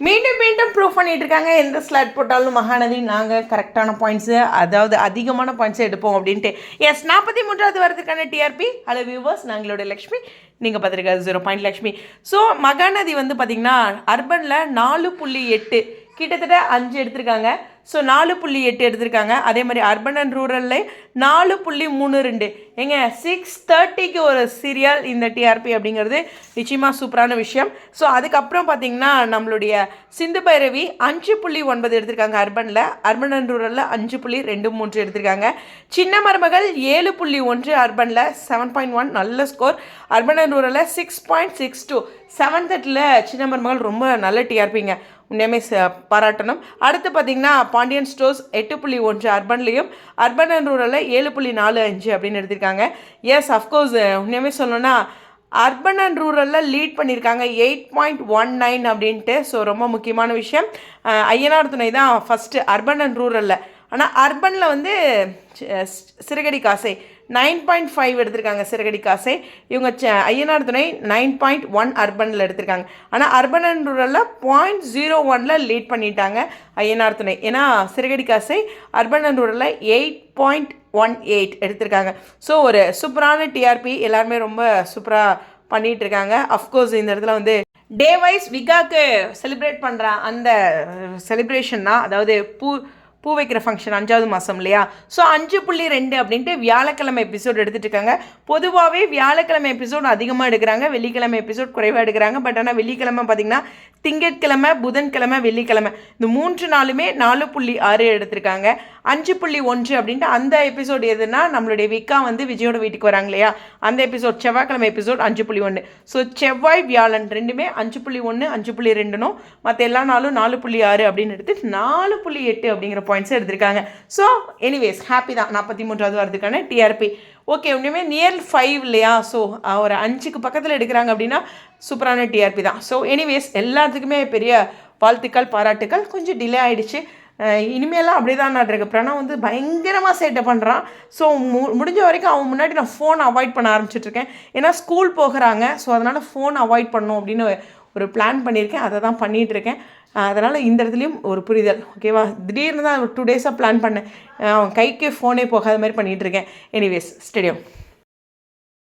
மீண்டும் மீண்டும் ப்ரூவ் பண்ணிட்டு இருக்காங்க எந்த ஸ்லாட் போட்டாலும் மகாநதி நாங்கள் கரெக்டான பாயிண்ட்ஸு அதாவது அதிகமான பாயிண்ட்ஸை எடுப்போம் அப்படின்ட்டு. எஸ் நாற்பத்தி மூன்றாவது வரதுக்கான டிஆர்பி ஹலோ வியூவர்ஸ் நாங்களோட லக்ஷ்மி. நீங்கள் பார்த்துருக்காது zero point Lakshmi. So Mahanadi வந்து பார்த்திங்கன்னா அர்பனில் நாலு புள்ளி எட்டு கிட்டத்தட்ட அஞ்சு எடுத்திருக்காங்க. ஸோ நாலு புள்ளி எட்டு எடுத்திருக்காங்க. அதே மாதிரி அர்பன் அண்ட் ரூரலில் நாலு புள்ளி மூணு ரெண்டு. ஏங்க சிக்ஸ் தேர்ட்டிக்கு ஒரு சீரியல் இந்த டிஆர்பி அப்படிங்கிறது நிச்சயமாக சூப்பரான விஷயம். ஸோ அதுக்கப்புறம் பார்த்தீங்கன்னா நம்மளுடைய சிந்து பைரவி அஞ்சு புள்ளி ஒன்பது எடுத்திருக்காங்க அர்பனில் அர்பன் அண்ட் ரூரலில் அஞ்சு புள்ளி ரெண்டு மூன்று எடுத்திருக்காங்க. சின்ன மருமகள் ஏழு புள்ளி ஒன்று அர்பனில் செவன் பாயிண்ட் ஒன் நல்ல score urban and ரூரலில் six point six two seventh சின்ன மருமகள் ரொம்ப நல்ல டிஆர்பிங்க உண்மையுமே ச- பாராட்டணும். அடுத்து பார்த்தீங்கன்னா பாண்டியன் ஸ்டோர்ஸ் எட்டு புள்ளி ஒன்று அர்பன்லேயும் அர்பன் அண்ட் ரூரலில் ஏழு புள்ளி நாலு அஞ்சு அப்படின்னு எடுத்திருக்காங்க. எஸ் அஃப்கோர்ஸ் உண்மையுமே சொல்லணும்னா அர்பன் அண்ட் ரூரலில் லீட் பண்ணியிருக்காங்க எயிட் பாயிண்ட் ஒன் நைன் அப்படின்ட்டு. ஸோ ரொம்ப முக்கியமான விஷயம். ஐயனார் துணை தான் ஃபஸ்ட்டு அர்பன் அண்ட் ரூரலில் ஆனால் அர்பனில் வந்து சிறுகடி காசை. நைன் பாயிண்ட் ஃபைவ் எடுத்திருக்காங்க சிறகடி காசை. இவங்க ச- ஐயனார் துணை நைன் பாயிண்ட் ஒன் அர்பனில் எடுத்திருக்காங்க. ஆனால் அர்பன் அண்ட் ரூரலில் பாயிண்ட் ஜீரோ ஒனில் லீட் பண்ணிட்டாங்க ஐயனார் துணை. ஏன்னா சிறகடி காசை அர்பன் அண்ட் ரூரலில் எயிட் பாயிண்ட் ஒன் எயிட் எடுத்திருக்காங்க. ஸோ ஒரு சூப்பரான டிஆர்பி எல்லாருமே ரொம்ப சூப்பராக பண்ணிகிட்டு இருக்காங்க அஃப்கோர்ஸ் இந்த இடத்துல வந்து டே வைஸ் விகாக்கு செலிப்ரேட் பண்ணுற அந்த uh, செலிப்ரேஷன் தான். அதாவது பூ பூ வைக்கிற ஃபங்க்ஷன் அஞ்சாவது மாதம் இல்லையா? ஸோ அஞ்சு புள்ளி ரெண்டு அப்படின்ட்டு வியாழக்கிழமை எபிசோட் எடுத்துட்டு இருக்காங்க. பொதுவாகவே வியாழக்கிழமை எபிசோட் அதிகமாக எடுக்கிறாங்க வெள்ளிக்கிழமை எபிசோட் குறைவாக எடுக்கிறாங்க. பட் ஆனால் வெள்ளிக்கிழமை பார்த்தீங்கன்னா திங்கட்கிழமை புதன்கிழமை வெள்ளிக்கிழமை இந்த மூன்று நாளுமே நாலு புள்ளி ஆறு எடுத்திருக்காங்க. அஞ்சு புள்ளி ஒன்று அப்படின்ட்டு அந்த எபிசோட் எதுனா நம்மளுடைய விக்கா வந்து விஜயோட வீட்டுக்கு வராங்க இல்லையா? அந்த எபிசோட் செவ்வாய்க்கிழமை எபிசோட் அஞ்சு புள்ளி ஒன்று ஸோ செவ்வாய் வியாழன் ரெண்டுமே அஞ்சு புள்ளி ஒன்று அஞ்சு புள்ளி ரெண்டுனும் மற்ற எல்லா நாளும் நாலு புள்ளி ஆறு அப்படின்னு எடுத்து நாலு புள்ளி எட்டு அப்படிங்கிற பாயிண்ட்ஸ் எடுத்திருக்காங்க. ஸோ எனிவேஸ் ஹாப்பி தான். நாற்பத்தி மூன்றாவது வரதுக்கான டிஆர்பி ஓகே உண்மையுமே நியர் ஃபைவ் இல்லையா? ஸோ ஒரு அஞ்சுக்கு பக்கத்தில் எடுக்கிறாங்க அப்படின்னா சூப்பரான டிஆர்பி தான். ஸோ எனிவேஸ் எல்லாத்துக்குமே பெரிய வாழ்த்துக்கள் பாராட்டுக்கள். கொஞ்சம் டிலே ஆகிடுச்சு இனிமேலாம் அப்படி தான் நான் இருக்கு. பிரணவ் வந்து பயங்கரமாக சேட்டை பண்ணுறான் ஸோ மு முடிஞ்ச வரைக்கும் அவன் முன்னாடி நான் ஃபோன் அவாய்ட் பண்ண ஆரம்பிச்சிட்ருக்கேன் ஏன்னா ஸ்கூல் போகிறாங்க. ஸோ அதனால் ஃபோன் அவாய்ட் பண்ணணும் அப்படின்னு ஒரு பிளான் பண்ணியிருக்கேன் அதை தான் பண்ணிகிட்டு இருக்கேன் அதனால் இந்த இடத்துலையும் ஒரு புரிதல் ஓகேவா திடீர்னு தான் ஒரு டூ டேஸாக பிளான் பண்ணேன். அவன் கைக்கு ஃபோனே போகாத மாதிரி பண்ணிகிட்டு இருக்கேன் எனிவேஸ் ஸ்டேடியம்